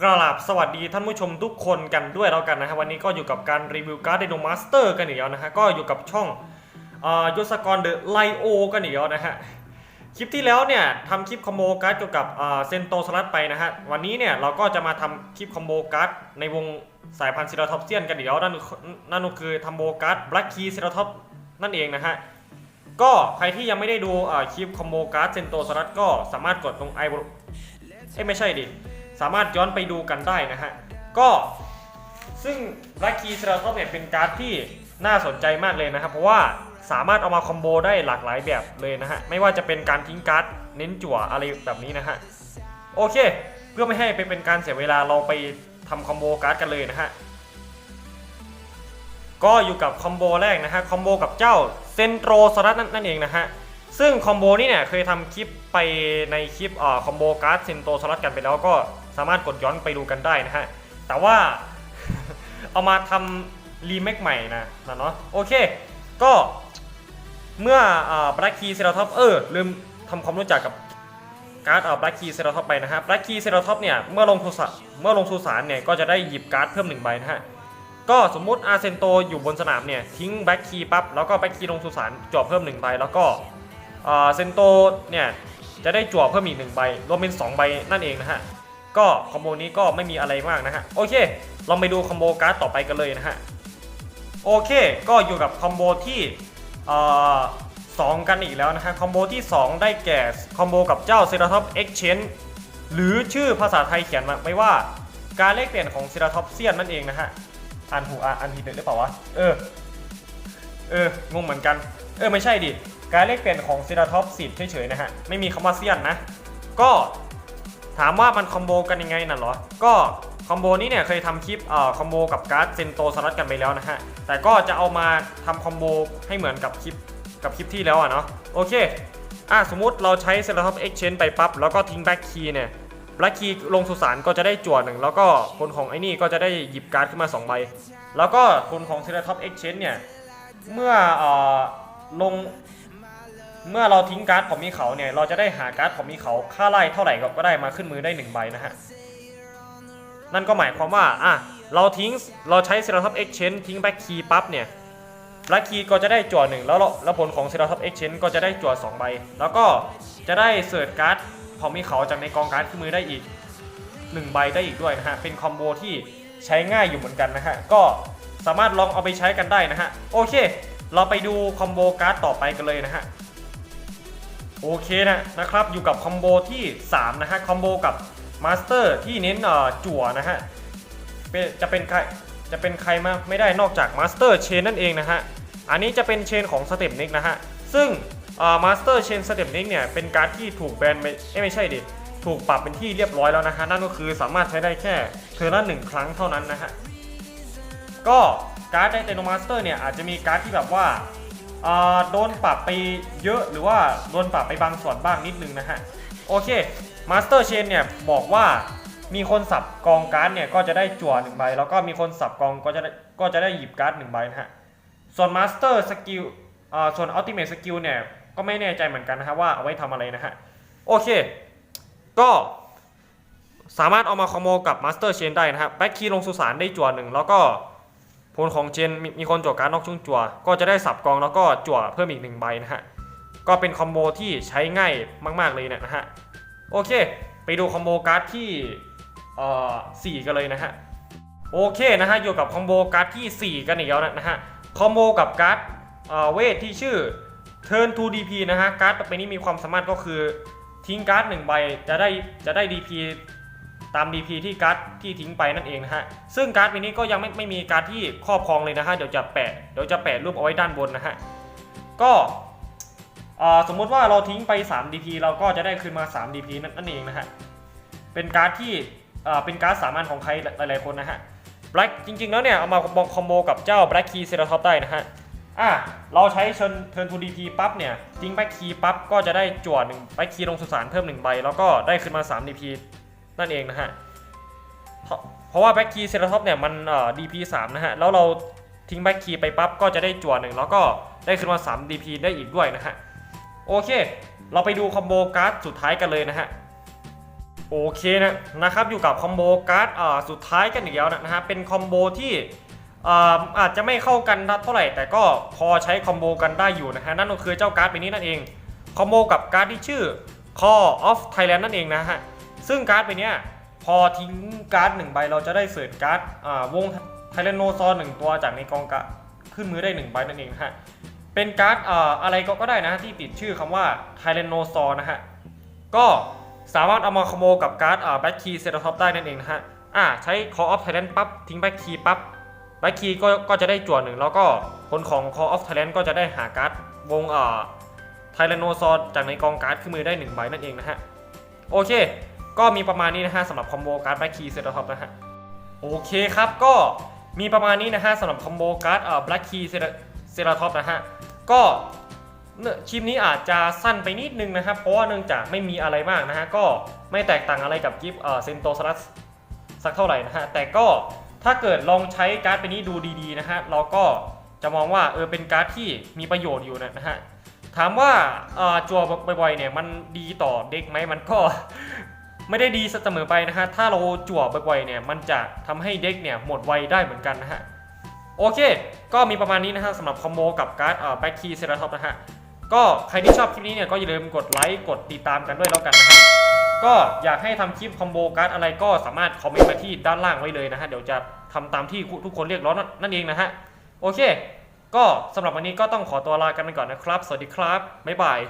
กราบสวัสดีท่านผู้ชมทุกคนกันด้วยแล้วกันนะฮะวันนี้ก็อยู่กับการรีวิวการ์ดไดโนมาสเตอร์กันอีกแล้วนะฮะก็อยู่กับช่องยศกรเดอะไลโอกันอีกแล้วนะฮะคลิปที่แล้วเนี่ยทำคลิปคอมโบการ์ดเกี่ยวกับเซนโตสลัดไปนะฮะวันนี้เนี่ยเราก็จะมาทำคลิปคอมโบการ์ดในวงสายพันธุ์ซิราทอปเซียนกันอีกแล้วนั่นนั่นก็คือทำโบการ์ดแบล็กคีซิราทอปนั่นเองนะฮะก็ใครที่ยังไม่ได้ดูอ่าคลิปคอมโบการ์ดเซนโตสลัดก็สามารถกดตรงไอเอ้ไม่ใช่ดิ สามารถย้อนไปดูกันได้นะฮะ ก็ซึ่งลัคคีเซราทอปเนี่ยเป็นการ์ดที่น่าสนใจมากเลยนะครับ เพราะว่าสามารถเอามาคอมโบได้หลากหลายแบบเลยนะฮะ ไม่ว่าจะเป็นการทิ้งการ์ดเน้นจั่วอะไรแบบนี้นะฮะ โอเค เพื่อไม่ให้ไปเป็นการเสียเวลาเราไปทำคอมโบการ์ดกันเลยนะฮะ ก็อยู่กับคอมโบแรกนะฮะ คอมโบกับเจ้าเซนโตรสลัดนั่นเองนะฮะ ซึ่งคอมโบนี้เนี่ยเคยทำคลิปไปในคลิปอ่าคอมโบการ์ดเซนโตสลัดกันไปแล้วก็ สามารถกดย้อนไปดูกันได้นะฮะ แต่ว่าเอามาทำรีเมคใหม่นะนะเนาะโอเค ก็เมื่ออ่าบลัคคีเซราท็อปเออลืมทำความรู้จักกับการ์ดอ่าบลัคคีเซราท็อปไปนะฮะแบลัคคีเซราท็อปเนี่ยเมื่อลงสุสานเมื่อลงสุสานเนี่ยก็จะได้หยิบการ์ดเพิ่มหนึ่งใบนะฮะก็สมมุติอาเซนโตอยู่บนสนามเนี่ยทิ้งแบ็คคีปั๊บแล้วก็แบ็คคีลงสุสานจวบเพิ่มหนึ่งใบแล้วก็อ่าเซนโตเนี่ยจะได้จวเพิ่มอีกหนึ่งใบรวมเป็นสองใบนั่นเองนะฮะ ก็คอมโบนี้ก็ไม่มีอะไรมากนะฮะโอเคลองไปดูคอมโบการ์ดต่อไปกันเลยนะฮะโอเค ก็อยู่กับคอมโบที่สองกันอีกแล้วนะฮะคอมโบที่ 2 ได้แก่คอมโบกับเจ้าเซราท็อปเอ็กชนหรือชื่อภาษาไทยเขียนมาไม่ว่าการเลขเปลี่ยนของเซราท็อปเซียนนั่นเองนะฮะอ่านหูอ่านอ่านผิดหรือเปล่าวะเออเอองงเหมือนกัน เออไม่ใช่ดิการเลขเปลี่ยนของเซราท็อปสิเฉยๆนะฮะไม่มีคำว่าเซียนนะ ก็ ถามว่ามันคอมโบกันยังไงน่ะเหรอ ก็คอมโบนี้เนี่ยเคยทำคลิปเอ่อคอมโบกับการ์ดเซนโตสลัดกันไปแล้วนะฮะ แต่ก็จะเอามาทำคอมโบให้เหมือนกับคลิปกับคลิปที่แล้วอะเนาะ โอเค อะสมมุติเราใช้เซราท็อปเอ็กชแนนไปปั๊บ แล้วก็ทิ้งแบ็คคีย์เนี่ยแบล็คคีย์ลงสุสานก็จะได้จั่วหนึ่งแล้วก็คนของไอ้นี่ก็จะได้หยิบการ์ดขึ้นมา 2 ใบ แล้วก็คนของเทเลท็อปเอ็กชแนนเนี่ยเมื่อเอ่อลง เมื่อเราทิ้งการ์ดของมีเขาเนี่ย เราจะได้หาการ์ดของมีเขาค่าไล่เท่าไหร่ก็ได้มาขึ้นมือได้1ใบนะฮะ นั่นก็หมายความว่าอะเราทิ้งเราใช้เซราท็อปเอ็กชแนนทิ้งแบ็คคีปั๊บเนี่ยแบล็คคีก็จะได้จั่วหนึ่งแล้วแล้วผลของเซราท็อปเอ็กชแนนก็จะได้จั่ว2ใบ แล้วก็จะได้เสิร์ชการ์ดพอมีเขาจากในกองการ์ดขึ้นมือได้อีก1ใบได้อีกด้วยนะฮะ เป็นคอมโบที่ใช้ง่ายอยู่เหมือนกันนะฮะ ก็สามารถลองเอาไปใช้กันได้นะฮะ โอเค เราไปดูคอมโบการ์ดต่อไปกันเลยนะฮะ โอเคนะนะครับอยู่กับคอมโบที่3นะฮะคอมโบกับมาสเตอร์ที่เน้นจั่วนะฮะจะเป็นใครจะเป็นใครมาไม่ได้นอกจากมาสเตอร์เชนนั่นเองนะฮะอันนี้จะเป็นเชนของสเต็ปนิกนะฮะซึ่งมาสเตอร์เชนสเต็ปนิกเนี่ยเป็นการดที่ถูกแบนไปเอ้ยไม่ใช่ดิถูกปรับเป็นที่เรียบร้อยแล้วนะฮะนั่นก็คือสามารถใช้ได้แค่เทอร์ละหนึ่งครั้งเท่านั้นนะฮะก็การ์ดไดโนมาสเตอร์เนี่ยอาจจะมีการ์ดที่แบบว่า โดนปรับไปเยอะหรือว่าโดนปรับไปบางส่วนบ้างนิดนึงนะฮะ โอเคมาสเตอร์เชนเนี่ยบอกว่ามีคนสับกองการ์ดเนี่ยก็จะได้จั่วหนึ่งใบ แล้วก็มีคนสับกองก็จะได้ก็จะได้หยิบการ์ดหนึ่งใบนะฮะ ส่วนมาสเตอร์สกิลอ่าส่วนอัลติเม e สกิลเนี่ยก็ไม่แน่ใจเหมือนกันนะฮะว่าเอาไว้ทำอะไรนะฮะ โอเค ก็สามารถเอามาคอมโบกับมาสเตอร์เชนได้นะครับแบ็คคีลงสุสานได้จั่วหนึ่งแล้วก็ ผลของเชนมีมีคนจั่วการนอกช่วงจั่ว ก็จะได้สับกองแล้วก็จั่วเพิ่มอีกหนึ่งใบนะฮะ ก็เป็นคอมโบที่ใช้ง่ายมาก ๆเลยเนยนะฮะ โอเค ไปดูคอมโบการ์ดที่เอ่อสี่กันเลยนะฮะ โอเคนะฮะ อยู่กับคอมโบการ์ดที่ 4 กันอีกแล้วนะฮะ คอมโบกับการ์ดเอ่อเวทที่ชื่อ Turn to DP นะฮะ การ์ดต่อไปนี้มีความสามารถก็คือทิ้งการ์ดหนึ่งใบจะได้จะได้ DP ตาม DP ที่การ์ดที่ทิ้งไปนั่นเองนะฮะ ซึ่งการ์ดใบนี้ก็ยังไม่ไม่มีการ์ดที่ครอบครองเลยนะฮะ เดี๋ยวจะแปะ เดี๋ยวจะแปะรูปเอาไว้ด้านบนนะฮะ ก็สมมุติว่าเราทิ้งไป 3 DP เราก็จะได้คืนมา 3 DP นั่นนั่นเองนะฮะ เป็นการ์ดที่เป็นการ์ดสามัญของใครหลายๆคนนะฮะแบล็กจริง ๆ แล้วเนี่ย เอามาบังคอมโบกับเจ้า Black Key เซราท็อปได้นะฮะ อะ เราใช้เชิญเทิร์นทูดีพีปั๊บเนี่ยทิ้งแบ็คคีปั๊บก็จะได้จั่วหนึ่งแบ็คคีลงสุสานเพิ่มหนึ่งใบแล้วก็ได้ขึ้นมา3 DP นั่นเองนะฮะ เพราะว่าแบ็คคีเซราท็อปเนี่ยมันเอ่อ DP 3นะฮะ แล้วเราทิ้งแบ็คคีไปปั๊บก็จะได้จั่วหนึ่งแล้วก็ได้ขึ้นมา 3 DP ได้อีกด้วยนะฮะ โอเค เราไปดูคอมโบการ์ดสุดท้ายกันเลยนะฮะ โอเคนะนะครับอยู่กับคอมโบการ์ดอ่าสุดท้ายกันอีกแล้วนะฮะ เป็นคอมโบที่อ่าอาจจะไม่เข้ากันเท่าไหร่ แต่ก็พอใช้คอมโบกันได้อยู่นะฮะ นั่นก็คือเจ้าการ์ดใบนี้นั่นเอง คอมโบกับการ์ดที่ชื่อ Call of Thailand นั่นเองนะฮะ ซึ่งการ์ดใบเนี้ยพอทิ้งการ์ดหนึ่งใบเราจะได้เสิร์ชการ์ดวงไทเลโนซอหนึ่งตัวจากในกองการ์ดขึ้นมือได้หนึ่งใบนั่นเองฮะเป็นการ์ดออะไรก็ได้นะที่ติดชื่อคำว่าไทเลโนซอนะฮะก็สามารถเอามาขโมยกับการ์ดแบ็คคีย์เซตท็อปได้นั่นเองนะฮะอ่าใช้ Call of Thailand ปั๊บทิ้งแบ็คคีย์ปั๊บแบ็คคีย์ก็ก็จะได้จั่วหนึ่งแล้วก็คนของ Call of Thailand ก็จะได้หาการ์ดวงอ่าไทแรนโนซอร์จากในกองการ์ดขึ้นมือได้หนึ่งใบนั่นเองนะฮะโอเค ก็มีประมาณนี้นะฮะสำหรับคอมโบการ์ดแบ็คคีย์เซตท็อปนะฮะโอเคครับก็มีประมาณนี้นะฮะสำหรับคอมโบการ์ดเอ่าแบ็คคีย์เซตท็อปนะฮะก็ชิปนี้อาจจะสั้นไปนิดนึงนะครับ เพราะว่าเนื่องจากไม่มีอะไรมากนะฮะก็ไม่แตกต่างอะไรกับกิฟต์เอ่อเซนโตสลัสสักเท่าไหร่นะฮะแต่ก็ถ้าเกิดลองใช้การ์ดไปนี้ดูดีๆนะฮะเราก็จะมองว่าเออเป็นการ์ดที่มีประโยชน์อยู่นะฮะถามว่าเอ่อจัวบ่อยๆเนี่ยมันดีต่อเด็กไหมมันก็ ไม่ได้ดีเสมอไปนะฮะ ถ้าเราจั่วบ่อยๆเนี่ย มันจะทำให้เด็กเนี่ยหมดไวได้เหมือนกันนะฮะ โอเค ก็มีประมาณนี้นะฮะสำหรับคอมโบกับการ์ดเอ่อแบ็คคีเซราท็อปนะฮะ ก็ใครที่ชอบคลิปนี้เนี่ยก็อย่าลืมกดไลค์กดติดตามกันด้วยแล้วกันนะครับก็อยากให้ทำคลิปคอมโบการ์ดอะไรก็สามารถคอมเมนต์มาที่ด้านล่างไว้เลยนะฮะ เดี๋ยวจะทำตามที่ทุกคนเรียกร้องนั่นเองนะฮะ โอเค ก็สำหรับวันนี้ก็ต้องขอตัวลากันไปก่อนนะครับ สวัสดีครับ บ๊ายบาย